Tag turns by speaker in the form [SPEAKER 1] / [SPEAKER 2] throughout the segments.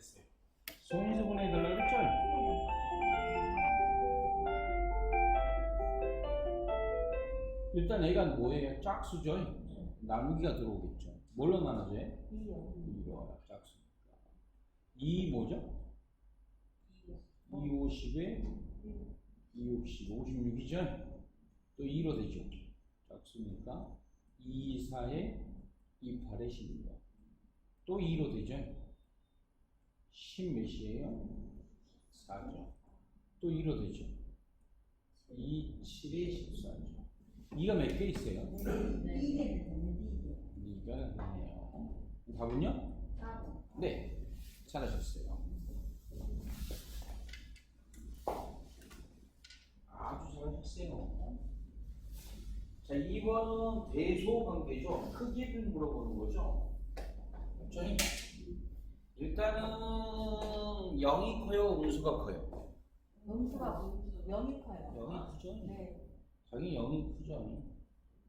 [SPEAKER 1] 됐어요. 송이서 보내달라 그랬죠? 일단 애가 뭐예요? 짝수죠? 나누기가 들어오겠죠. 뭘로 나눠져요?
[SPEAKER 2] 이요.
[SPEAKER 1] 2로 짝수니까. 2 뭐죠? 2 50에 2 60, 56이죠? 또 2로 되죠. 짝수니까 2 4에 2 8에 16. 또 2로 되죠? 10 몇이에요? 4죠. 또 2로 되죠. 2 7에 14죠. 2가 몇 개 있어요?
[SPEAKER 2] 네. 이게 되는데
[SPEAKER 1] 2가 되네요. 답은요?
[SPEAKER 2] 사고.
[SPEAKER 1] 네, 잘하셨어요. 아주 잘하셨어요. 자, 2번은 대소 관계죠. 크기를 물어보는 거죠. 그렇죠? 일단은 0이 커요, 음수가 커요.
[SPEAKER 2] 음수가 영이 커요.
[SPEAKER 1] 0이 크죠?
[SPEAKER 2] 네.
[SPEAKER 1] 당연히 0이 크죠.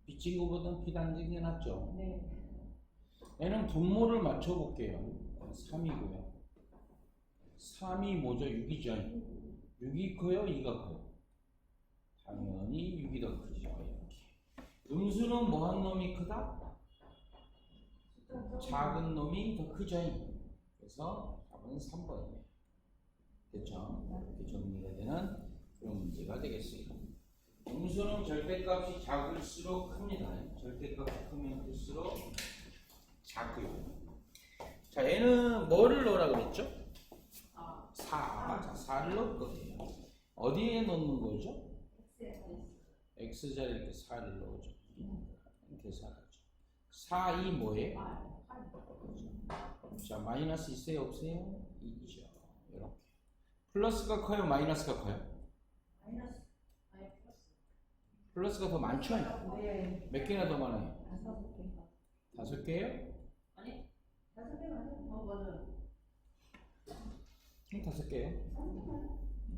[SPEAKER 1] 비친 것보다는 비단적이 낫죠.
[SPEAKER 2] 네.
[SPEAKER 1] 얘는 분모를 맞춰볼게요. 3이고요. 3이 뭐죠? 6이죠. 6이 커요? 2가 커요? 당연히 6이 더 크죠. 이렇게. 음수는 뭐한 놈이 크다? 작은 놈이 더 크죠. 그래서 답은 3번이에요. 됐죠? 이렇게 정리가 되는 그런 문제가 되겠어요. 음수는 절대값이 작을수록 큽니다. 절대값이 크면 클수록 작고요. 자, 얘는 뭐를 넣으라 그랬죠?
[SPEAKER 2] 아.
[SPEAKER 1] 4. 자, 4를 넣을 거예요. 어디에 넣는 거죠? x 자리에 이렇게 4를 넣어줘. 계산하죠. 4, 2 뭐예요? 자, 마이너스 있어요? 없어요? 있죠. 이렇게. 플러스가 커요? 마이너스가 커요?
[SPEAKER 2] 마이너스. 플러스.
[SPEAKER 1] 플러스가 더 많죠?
[SPEAKER 2] 네.
[SPEAKER 1] 몇 개나 더 많아요?
[SPEAKER 2] 다섯 개.
[SPEAKER 1] 다섯 개요?
[SPEAKER 2] 아니 다섯 개 맞아요. 어 맞아요.
[SPEAKER 1] 음, 다섯 개요?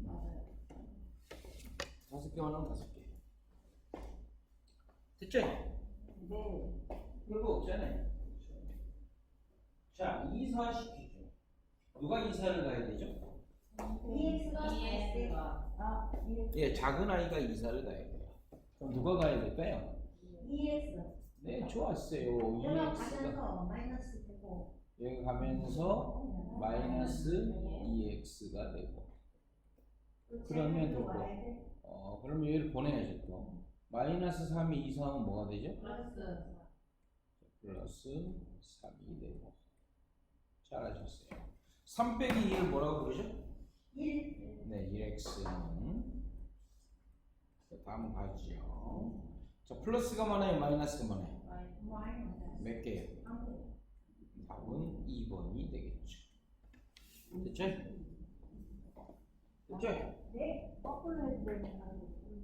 [SPEAKER 2] 맞아요.
[SPEAKER 1] 다섯 개만 하면 다섯 개. 됐죠?
[SPEAKER 2] 네.
[SPEAKER 1] 별거 없잖아요. 자, 이사시키죠. 누가 이사를 가야 되죠?
[SPEAKER 2] EX가 EX가 아 EX.
[SPEAKER 1] 예, 작은 아이가 이사를 가야 돼요. 그럼 누가 가야 될까요?
[SPEAKER 2] EX.
[SPEAKER 1] 네, 좋았어요. EX가
[SPEAKER 2] 가면서 마이너스 되고.
[SPEAKER 1] 여기 가면서 마이너스 EX가 되고 그러면 되고. 어, 그러면 얘를 보내야죠 또. 마이너스 3이 이상은 뭐가 되죠?
[SPEAKER 2] 플러스.
[SPEAKER 1] 플러스 3이 되고 잘하셨어요. 3 빼기 2를 뭐라고 부르죠?
[SPEAKER 2] 1.
[SPEAKER 1] 네, 1x는 다음 가지요. 자, 플러스가 많아요, 마이너스가 많아요? 몇 개요? 답은 2번이 되겠죠. 됐죠? 됐죠?
[SPEAKER 2] 네. 거꾸로 했더니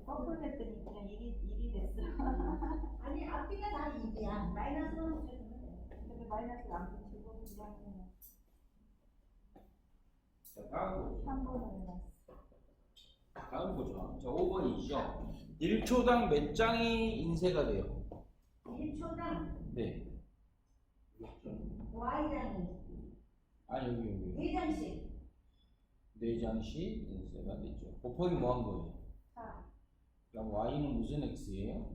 [SPEAKER 2] 거꾸로 했더니 그냥 1이 1이 됐어.
[SPEAKER 3] 아니 앞뒤가 다 입이야. 마이너스는
[SPEAKER 2] 근데 마이너스 안 붙이고 그냥
[SPEAKER 1] 자, 다음 보죠.
[SPEAKER 2] 3번을 해놨어.
[SPEAKER 1] 다음 보죠. 자, 5번이죠. 1초당 몇 장이 인쇄가 돼요?
[SPEAKER 3] 1초당
[SPEAKER 1] 네.
[SPEAKER 3] Y장이
[SPEAKER 1] 아, 여기, 여기.
[SPEAKER 3] 4장씩
[SPEAKER 1] 4장씩 인쇄가 되죠. 곱하기 뭐 한 거예요?
[SPEAKER 2] 4.
[SPEAKER 1] 그럼 y는 무슨 x예요?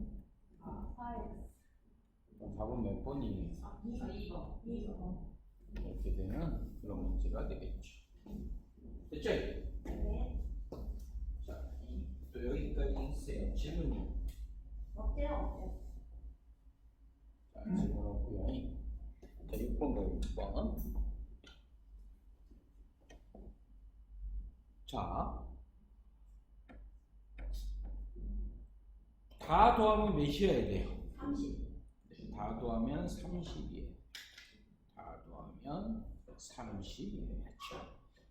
[SPEAKER 2] 아, 4x.
[SPEAKER 1] 그럼 답은 몇 번이에요?
[SPEAKER 2] 2번. 2번.
[SPEAKER 1] 이렇게 되는 그런 문제가 되겠죠. 됐죠?
[SPEAKER 3] 네.
[SPEAKER 1] 자, 이, 또 여기까지 있어요. 질문이.
[SPEAKER 3] 없대요 없대요.
[SPEAKER 1] 자, 질문 없고요. 자, 6번 가요, 6번. 자, 다 더하면 몇이어야 돼요?
[SPEAKER 3] 30
[SPEAKER 1] 네, 다 더하면 30이에요. 다 더하면 30이에요.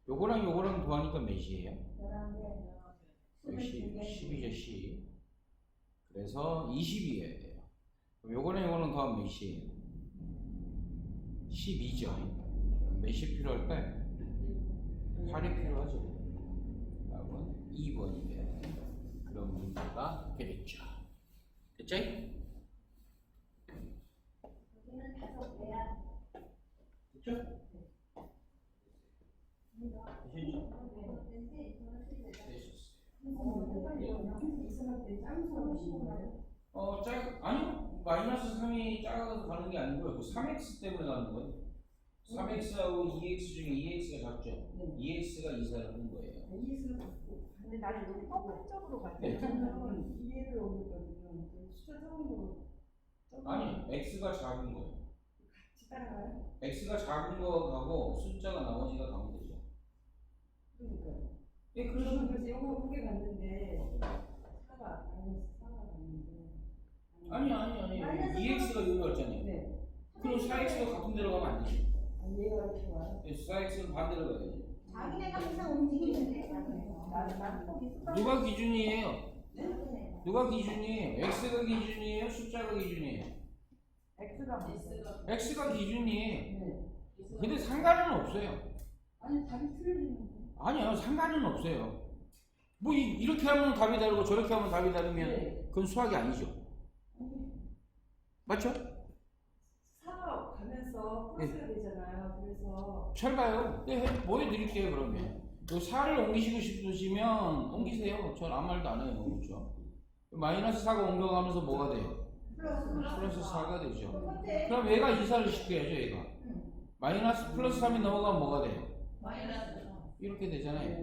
[SPEAKER 1] 요거랑 요거랑 더하니까 몇이에요?
[SPEAKER 3] 11개
[SPEAKER 1] 역시 10이죠 10 그래서 20이어야 돼요 그럼 요거는 요거는 더하면 몇이에요? 12죠 몇이 필요할까요? 8이 필요하죠 답은 2번이 되는 그런 문제가 되겠죠 됐죠? 됐었어요. 어, 짝, 아니요. 마이너스 3이 작아서 가는 게 아니고요. 그 3x 때문에 가는 거예요. 3x하고 2x 중에 2x가 작죠. 2x가 이사를 하는 거예요.
[SPEAKER 2] 근데 나는 너무 퍼플적으로 갔어.
[SPEAKER 1] 네.
[SPEAKER 3] 이해를 오거든요. 숫자 적은 거.
[SPEAKER 1] 아니, x가 작은 거예요.
[SPEAKER 3] 같이 따라가요?
[SPEAKER 1] x가 작은 거 가고 숫자가 나머지가 가면 되죠.
[SPEAKER 3] 그러니까.
[SPEAKER 1] 예,
[SPEAKER 3] 저는
[SPEAKER 1] 그래서
[SPEAKER 3] 그래서 요거 보게 갔는데 사가 마이너스 사가 갔는데.
[SPEAKER 1] 아니 아니 아니.
[SPEAKER 3] 마이너스
[SPEAKER 1] 2x가 여기 왔잖아요.
[SPEAKER 3] 네.
[SPEAKER 1] 그럼 4x가 같은 데로 가면 안 되죠.
[SPEAKER 3] 아, 얘가 이렇게 와요.
[SPEAKER 1] 4x는 반대로 가야 되죠.
[SPEAKER 3] 자기네가 항상 움직이는데.
[SPEAKER 2] 나는 나는 꼭 있을
[SPEAKER 1] 누가 기준이에요?
[SPEAKER 3] 네.
[SPEAKER 1] 누가 기준이에요? x가 기준이에요? 숫자가 기준이에요?
[SPEAKER 2] X가
[SPEAKER 1] x가 기준이에요.
[SPEAKER 3] 네.
[SPEAKER 1] 근데 상관은 없어요.
[SPEAKER 3] 아니 답이 틀리는데.
[SPEAKER 1] 아니요, 상관은 없어요. 뭐 이, 이렇게 하면 답이 다르고 저렇게 하면 답이 다르면
[SPEAKER 3] 네.
[SPEAKER 1] 그건 수학이 아니죠. 맞죠?
[SPEAKER 3] 사가 가면서 플러스가 되잖아요. 그래서
[SPEAKER 1] 잘 봐요. 네, 해드릴게요, 그러면. 그 4를 옮기시고 싶으시면 옮기세요. 전 아무 말도 안 해요. 그렇죠? 마이너스 4가 옮겨가면서 뭐가 돼요?
[SPEAKER 3] 플러스
[SPEAKER 1] 플러스 4가 되죠. 그럼 얘가 이사를 시켜야죠, 얘가. 마이너스 플러스 3이 넘어가면 뭐가 돼요?
[SPEAKER 3] 마이너스.
[SPEAKER 1] 이렇게 되잖아요.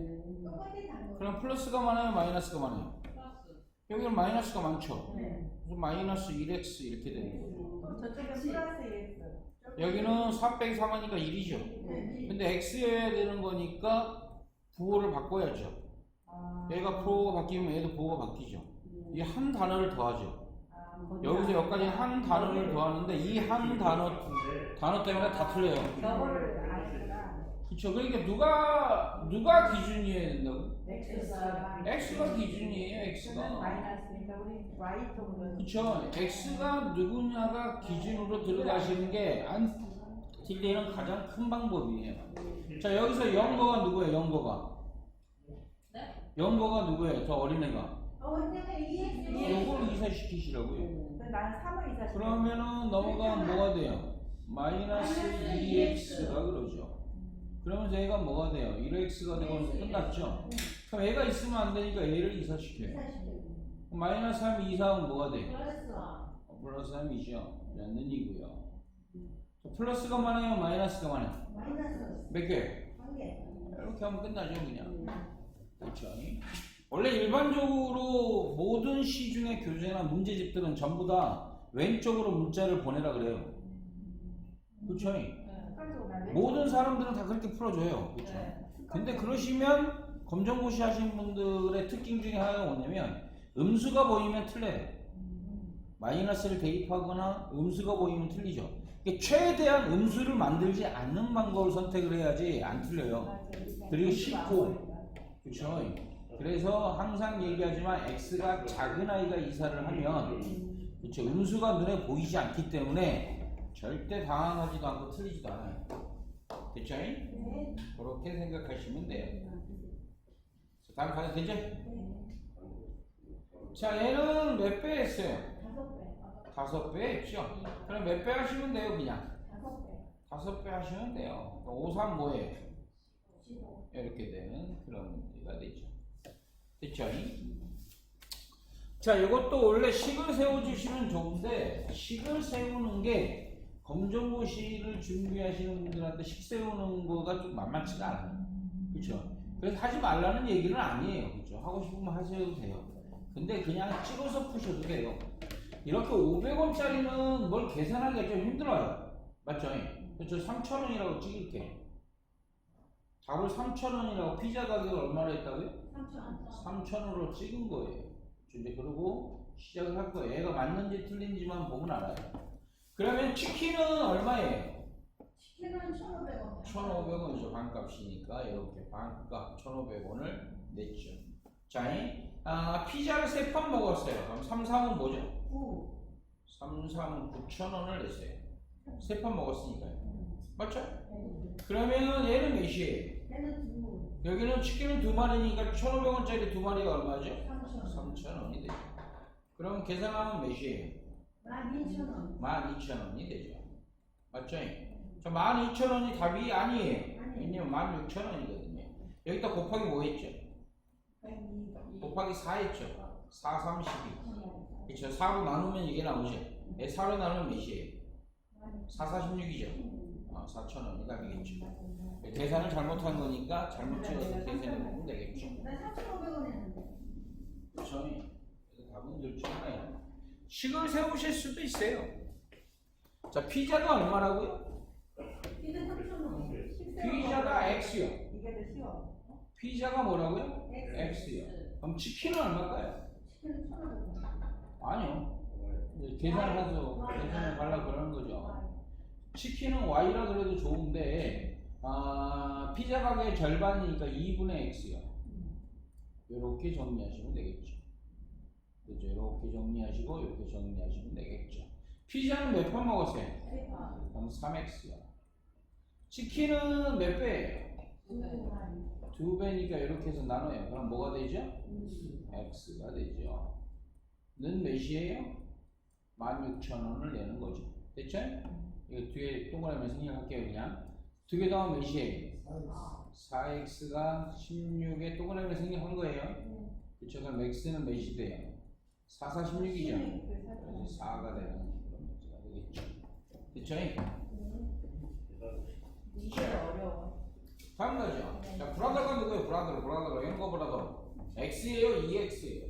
[SPEAKER 1] 그럼 플러스가 많아요, 마이너스가 많아요? 여기는 마이너스가 많죠.
[SPEAKER 3] 네.
[SPEAKER 1] 그래서 마이너스 1x 이렇게 되는 거죠.
[SPEAKER 2] 저쪽에 플러스 X.
[SPEAKER 1] 여기는 4 빼기 3 하니까 1이죠.
[SPEAKER 3] 네.
[SPEAKER 1] 근데 x여야 되는 거니까 부호를 바꿔야죠.
[SPEAKER 2] 아,
[SPEAKER 1] 얘가 부호가 바뀌면 얘도 부호가 바뀌죠. 이한 단어를 더하죠.
[SPEAKER 2] 아.
[SPEAKER 1] 여기서 여기까지 한 단어를 더하는데 이 한 단어 단어 때문에 다 틀려요. 그렇죠. 그러니까 누가 누가 기준이어야 된다고?
[SPEAKER 2] X가
[SPEAKER 1] x가 기준이에요. x가.
[SPEAKER 2] 마이너스니까 우리 Y 쪽으로.
[SPEAKER 1] 그렇죠. x가 누구냐가 기준으로 들어가시는 게 안 틀리는 가장 큰 방법이에요. 자 여기서 영거가 누구예요? 영거가. 영거가 누구예요? 저 어린애가.
[SPEAKER 3] 어, EX.
[SPEAKER 1] 요걸 이사시키시라고요.
[SPEAKER 2] 근데 나는 3을 이사.
[SPEAKER 1] 그러면은 넘어가면 뭐가 돼요? 마이너스 2x가 그러죠. 그러면 얘가 뭐가 돼요? 1x가 되고 끝났죠? 그럼 얘가 있으면 안 되니까 얘를 이사시켜요. 마이너스 3 이상은 뭐가 돼요?
[SPEAKER 3] 플러스.
[SPEAKER 1] 어, 플러스 3이죠. 는 2고요. 플러스가 많아요? 마이너스가 많아요?
[SPEAKER 3] 마이너스.
[SPEAKER 1] 몇 개?
[SPEAKER 3] 한 개.
[SPEAKER 1] 이렇게 하면 끝나죠, 그냥. 그렇죠. 원래 일반적으로 모든 시중의 교재나 문제집들은 전부 다 왼쪽으로 문자를 보내라 그래요. 그렇죠. 모든 사람들은 다 그렇게 풀어줘요. 그렇죠. 근데 그러시면 검정고시 하신 분들의 특징 중에 하나가 뭐냐면 음수가 보이면 틀려요. 마이너스를 대입하거나 음수가 보이면 틀리죠. 최대한 음수를 만들지 않는 방법을 선택을 해야지 안 틀려요. 그리고 쉽고. 그렇죠. 그래서 항상 얘기하지만 x가 작은 아이가 이사를 하면 그렇죠. 음수가 눈에 보이지 않기 때문에 절대 당황하지도 않고 틀리지도 않아요. 됐죠?
[SPEAKER 3] 네.
[SPEAKER 1] 그렇게 생각하시면 돼요. 자, 다음 가도 되죠? 자, 얘는 몇 배 했어요?
[SPEAKER 3] 다섯 배.
[SPEAKER 1] 했죠? 그럼 몇 배 하시면 돼요, 그냥?
[SPEAKER 3] 다섯 배.
[SPEAKER 1] 다섯 배 하시면 돼요. 5, 3 뭐예요?
[SPEAKER 3] 십오.
[SPEAKER 1] 이렇게 되는 그런 문제가 되죠. 됐죠? 자, 이것도 원래 식을 세워주시면 좋은데, 식을 세우는 게 검정고시를 준비하시는 분들한테 식 세우는 거가 좀 만만치가 않아요. 그렇죠? 그래서 하지 말라는 얘기는 아니에요. 그렇죠? 하고 싶으면 하셔도 돼요. 근데 그냥 찍어서 푸셔도 돼요. 이렇게 500원짜리는 뭘 계산하기가 좀 힘들어요. 맞죠? 그렇죠? 3,000원이라고 찍을게. 답을 3,000원이라고 피자 가격을 얼마나 했다고요?
[SPEAKER 3] 삼천.
[SPEAKER 1] 3,000원으로 찍은 거예요. 이제 그러고 시작을 할 거예요. 얘가 맞는지 틀린지만 보면 알아요. 그러면 치킨은 얼마예요?
[SPEAKER 3] 치킨은 천오백 원.
[SPEAKER 1] 1,500원이죠. 반값이니까 이렇게 반값 1,500원을 냈죠. 자, 이, 아, 피자를 세 판 먹었어요. 그럼 3, 3은 뭐죠?
[SPEAKER 3] 구.
[SPEAKER 1] 3, 3은 9,000원을 냈어요. 세 판 먹었으니까요. 맞죠?
[SPEAKER 3] 네.
[SPEAKER 1] 그러면 얘는 몇이에요? 여기는 치킨은 두 마리니까 1,500원짜리 두 마리가 얼마죠?
[SPEAKER 3] 삼천.
[SPEAKER 1] 3,000원이 되죠. 그럼 계산하면 몇이에요?
[SPEAKER 3] 만 이천 원.
[SPEAKER 1] 12,000원이 되죠. 맞죠? 저 12,000원이 답이 아니에요.
[SPEAKER 3] 아니에요.
[SPEAKER 1] 왜냐면 16,000원이거든요. 여기다 곱하기 뭐 했죠? 곱하기 4 했죠? 4, 32. 그쵸? 4로 나누면 이게 나오죠? 네, 4로 나누면 몇이에요? 4, 46이죠? 어, 4,000원이 답이겠죠. 네, 계산을 잘못한 거니까 잘못 찍어서 계산해 보면 되겠죠.
[SPEAKER 2] 나 3,500원 했는데.
[SPEAKER 1] 그래서 답은 둘 중 하나예요. 식을 세우실 수도 있어요. 자, 피자가 얼마라고요?
[SPEAKER 2] 이제 3,500원.
[SPEAKER 1] 피자가 X요. 피자가 뭐라고요? X요. 그럼 치킨은 얼마일까요?
[SPEAKER 2] 치킨은 1,500원.
[SPEAKER 1] 아니요. 이제 계산해서 계산해 달라 그러는 거죠. 치킨은 Y라 그래도 좋은데 아, 피자 가격의 절반이니까 2분의 X요. 이렇게 정리하시면 되겠죠. 그죠? 이렇게 정리하시고 이렇게 정리하시면 되겠죠. 피자는 몇 번 먹었어요? 그럼 3X요. 치킨은 몇 배예요? 두 배니까 이렇게 해서 나눠요. 그럼 뭐가 되죠? X가 되죠. 는 몇이에요? 16,000원을 내는 거죠. 됐죠? 이거 뒤에 동그라미 생략할게요, 그냥. 두 개 더하면 몇이에요? 4X가 16에 동그라미 생략한 거예요. 그쵸? 그럼 X는 몇이 돼요? 4, 4, 16이죠? 그래서 4가 되는 그런 문제가 되겠죠. 됐죠?
[SPEAKER 2] 이게 어려워.
[SPEAKER 1] 다음 거죠. 자, 브라더가 누구예요? 브라더, 브라더, 영거 브라더. X예요? EX예요?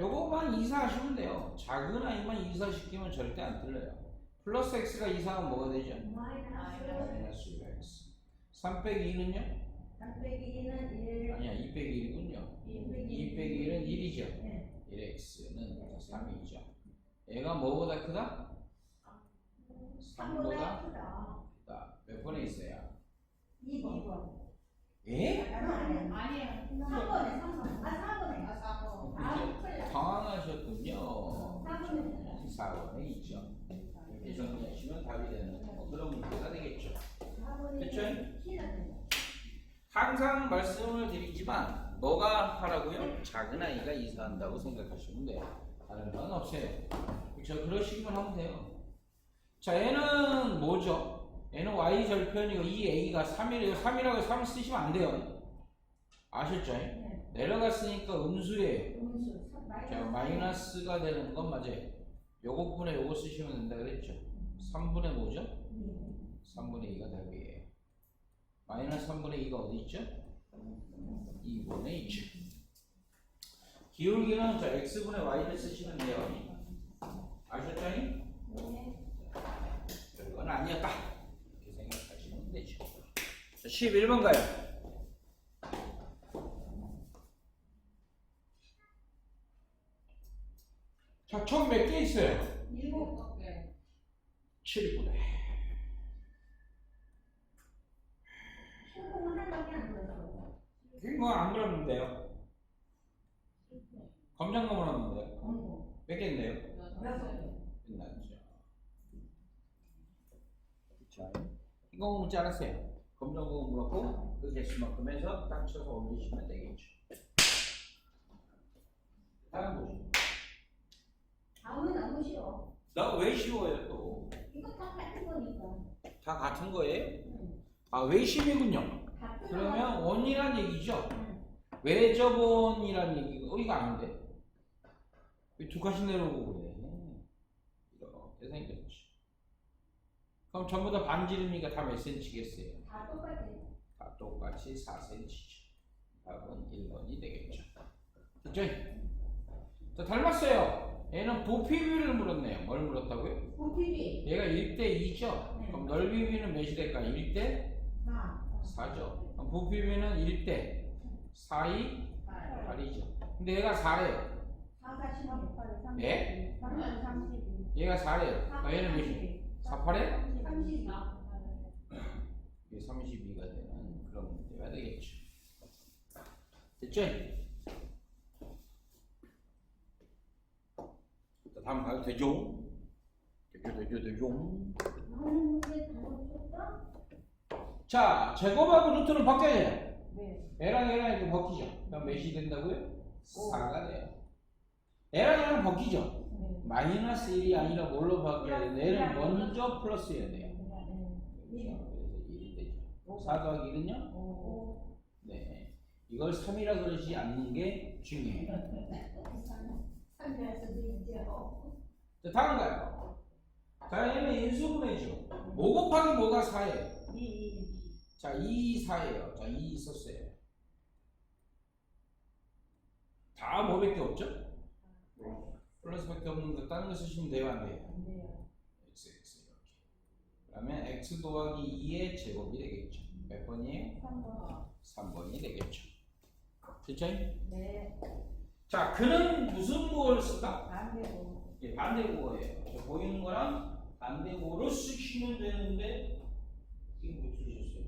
[SPEAKER 1] 요거만 이사하시면 돼요. 작은 아이만 이사시키면 절대 안 틀려요. 플러스 x가 이사하면 뭐가 되죠? 마이너스 6x. 3 빼기 2는요?
[SPEAKER 2] 3 빼기 2는 1.
[SPEAKER 1] 아니야, 2 빼기 1이군요. 2 빼기 1은 1이죠.
[SPEAKER 2] 네.
[SPEAKER 1] 1x는 3이죠. 얘가 뭐보다 크다? 3보다
[SPEAKER 2] 크다.
[SPEAKER 1] 크다. 몇 번에 있어요?
[SPEAKER 2] 2번.
[SPEAKER 1] 예?
[SPEAKER 3] 아니에요.
[SPEAKER 2] 3번에 3번. 아 4번에.
[SPEAKER 3] 아, 사고.
[SPEAKER 2] 아, 틀려.
[SPEAKER 1] 당황하셨군요.
[SPEAKER 2] 4번에
[SPEAKER 1] 4번에 있죠. 이렇게 정리하시면 답이 되는 뭐 그런 문제가 되겠죠.
[SPEAKER 2] 4번에
[SPEAKER 1] 됐죠?
[SPEAKER 2] 키는
[SPEAKER 1] 항상 말씀을 드리지만 뭐가 하라고요? 작은 아이가 이사한다고 생각하시면 돼요. 다른 건 없어요. 그렇죠? 그러시기만 하면 돼요. 자, 얘는 뭐죠? 얘는 y 절편이고 이 a가 3이래요. 3이라고 3 쓰시면 안 돼요. 아셨죠? 내려갔으니까 음수예요.
[SPEAKER 2] 음수.
[SPEAKER 1] 자, 마이너스가 되는 건 맞아요. 요것분에 요거 쓰시면 된다 그랬죠? 3분의 뭐죠? 3분의 2가 답이에요. 마이너스 3분의 2가 어디 있죠? 2분의 2죠. 기울기는 저 x분의 y를 쓰시면 돼요. 아셨죠? 별건 아니었다. 이렇게 생각하시면 되죠. 자, 11번 가요. 자, 총 몇 개 있어요?
[SPEAKER 2] 일곱.
[SPEAKER 3] 네.
[SPEAKER 1] 7분의.
[SPEAKER 2] 신공은 하나밖에 안.
[SPEAKER 1] 검정검을 했는데요.
[SPEAKER 2] 공부.
[SPEAKER 1] 몇 개인데요?
[SPEAKER 2] 여섯 개.
[SPEAKER 1] 끝났죠. 자, 이거 문제 알았어요. 검정검 물었고 그 개수만큼 해서 딱 쳐서 올리시면 되겠죠. 다음 보죠.
[SPEAKER 2] 다음은 너무 싫어.
[SPEAKER 1] 나 왜 쉬워요 또?
[SPEAKER 2] 이거 다 같은 거니까.
[SPEAKER 1] 다 같은 거예요?
[SPEAKER 2] 응.
[SPEAKER 1] 아 외심이군요.
[SPEAKER 2] 같은
[SPEAKER 1] 그러면
[SPEAKER 2] 거.
[SPEAKER 1] 원이란 얘기죠.
[SPEAKER 2] 응.
[SPEAKER 1] 외접원이란 얘기가 어 이거 아닌데 왜두 칸씩 내려오고 그래 이렇게 생겼지 그럼 전부 다 반지름이가 다몇 cm겠어요?
[SPEAKER 2] 다 똑같아.
[SPEAKER 1] 다 똑같이 4cm죠 답은 1번이 되겠죠 됐죠? 자 닮았어요 얘는 부피비를 물었네요 뭘 물었다고요?
[SPEAKER 2] 부피비.
[SPEAKER 1] 얘가 1대 2죠
[SPEAKER 2] 네.
[SPEAKER 1] 그럼 넓이비는 몇이 될까요? 1대
[SPEAKER 2] 4.
[SPEAKER 1] 4죠 그럼 부피비는 1대 4, 2, 8이죠 근데 얘가 4래요
[SPEAKER 2] 4, 4, 16, 8, 30.
[SPEAKER 1] 예?
[SPEAKER 2] 3, 32.
[SPEAKER 1] 얘가 4래요. 그러니까 얘는 몇이? 4, 8에?
[SPEAKER 2] 32.
[SPEAKER 1] 이게 32가 되는 그런 문제가 되겠죠. 됐죠? 자, 다음 되죠, 되죠.
[SPEAKER 2] 나는 문제 잘못했다?
[SPEAKER 1] 자, 제곱하고 루트는 바뀌어야 돼요.
[SPEAKER 2] 네.
[SPEAKER 1] 얘랑 얘랑 이렇게 바뀌죠. 그럼 몇이 된다고요? 4가 돼요. 얘랑 얘랑 바뀌죠.
[SPEAKER 2] 네.
[SPEAKER 1] 마이너스 1이 아니라 뭘로 바뀌어야 되는데 얘는 먼저 플러스 해야 돼요.
[SPEAKER 2] 네.
[SPEAKER 1] 그렇죠. 그래서 1이 되죠. 4 더하기 1은요?
[SPEAKER 2] 오.
[SPEAKER 1] 네. 이걸 3이라 그러지 않는 게 중요해요. 자, 다음 가요. 자, 얘는 인수분해죠. 5 곱하기 뭐가 4예요?
[SPEAKER 2] 2, 2.
[SPEAKER 1] 자, 2, 4예요. 자, 2 있었어요. 다 뭐밖에 없죠? 플러스밖에 없는데 다른 거 쓰시면 돼요, 안 돼요? x, x 이렇게. 그러면 x 더하기 2의 제곱이 되겠죠. 몇 번이에요?
[SPEAKER 2] 3번.
[SPEAKER 1] 3번이 되겠죠. 그쵸?
[SPEAKER 3] 네.
[SPEAKER 1] 자, 그는 무슨 구호를 쓸까?
[SPEAKER 2] 반대고.
[SPEAKER 1] 예, 반대구호예요. 저 보이는 거랑 반대구호로 쓰시면 되는데 이게 못 들으셨어요?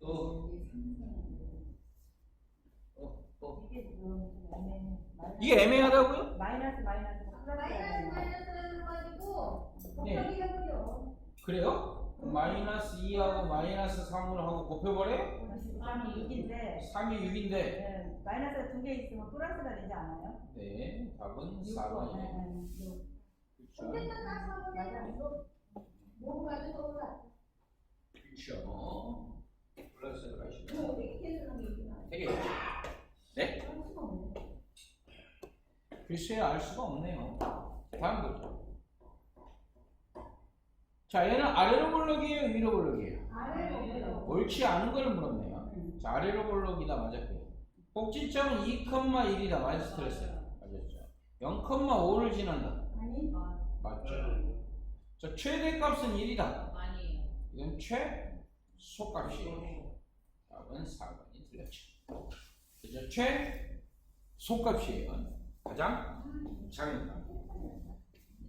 [SPEAKER 1] 또, 어, 어.
[SPEAKER 2] 이게 애매. 마이너스-
[SPEAKER 1] 애매하다고요?
[SPEAKER 2] 마이너스 마이너스
[SPEAKER 4] 마이너스 마이너스를 가지고
[SPEAKER 1] 네.
[SPEAKER 4] 곱하기.
[SPEAKER 1] 그래요? 마이너스 2하고 마이너스 3으로 하고 곱해버려요?
[SPEAKER 2] 3이 6인데
[SPEAKER 1] 3이 6인데
[SPEAKER 2] 네, 마이너스가 두 개 있으면 플러스가 되지 않아요?
[SPEAKER 1] 네, 답은
[SPEAKER 2] 6번.
[SPEAKER 1] 4번이에요. 그렇죠.
[SPEAKER 4] 근데 나 사번에 이거 뭐?
[SPEAKER 1] 그렇죠.
[SPEAKER 4] 뭐 어떻게 계산하면 이기나?
[SPEAKER 1] 되겠죠. 네?
[SPEAKER 4] 할 수가 없네.
[SPEAKER 1] 글쎄요, 알 수가 없네요. 다음 거죠. 자, 얘는 아래로 볼록이에요, 위로 볼록이에요?
[SPEAKER 4] 아래로 올려.
[SPEAKER 1] 옳지 않은 걸 물었네요. 자, 아래로 볼록이다 맞았고요. 꼭지점은 2,1이다 맞았 틀렸어요. 맞았죠. 0,5를 지난다.
[SPEAKER 4] 아니
[SPEAKER 1] 맞죠. 자, 최대값은 1이다.
[SPEAKER 3] 아니에요.
[SPEAKER 1] 이건 최소값이에요. 답은 4번이 틀렸죠. 그죠? 최소값이에요. 가장 작은 값.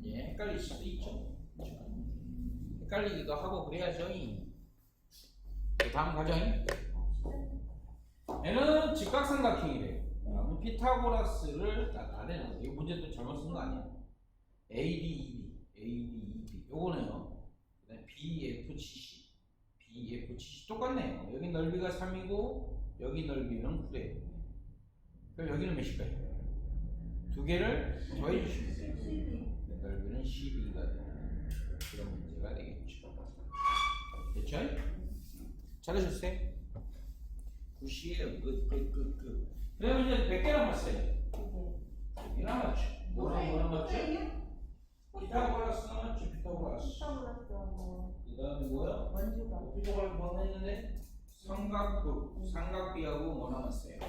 [SPEAKER 1] 예, 헷갈릴 수도 있죠. 헷갈리기도 하고 그래야죠. 그 다음 가죠. 얘는 직각삼각형이래요. 그러면 피타고라스를 딱 아래는 이 문제 또 잘못 쓴 거 아니야? AD, EB, AD, EB. 요거는요. 그다음에 BFCC, BFCC 똑같네요. 여기 넓이가 3이고 여기 넓이는 9래요. 그럼 여기는 몇일까요? 두 개를 더해 주시면 돼요. 네, 넓이는 12가 되는 문제가 되겠죠. 됐죠? 잘하셨어요? 굿이에요. 굿, 굿, 굿, 굿. 그러면 이제 몇개 남았어요? 몇 남았죠? 뭐랑 뭐 남았죠? 피타고라스 남았죠? 피타고라스. 그 다음에 뭐야? 피타고라스 뭐 했는데? 삼각부, 삼각비하고 뭐 남았어요?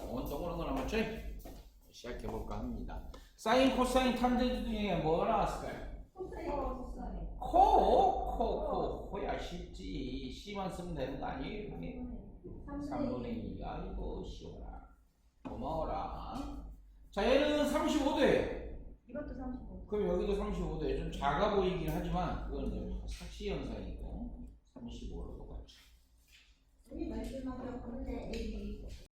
[SPEAKER 1] 어, 동그란 거 남았죠? 시작해볼까 합니다. 사인, 코사인, 탄젠트 중에 뭐
[SPEAKER 4] 나왔을까요?
[SPEAKER 1] 코, 코, 코, 코야 쉽지. C만 쓰면 되는 거 아니에요? 형님? 3분의 2. 아이고, 쉬워라. 고마워라. 자, 얘는 35도예요.
[SPEAKER 2] 이것도 35.
[SPEAKER 1] 그럼 여기도 35도예요. 좀 작아 보이긴 하지만, 그건 이제 삭시 현상이고, 35로 똑같죠.
[SPEAKER 4] 우리 말씀하셨는데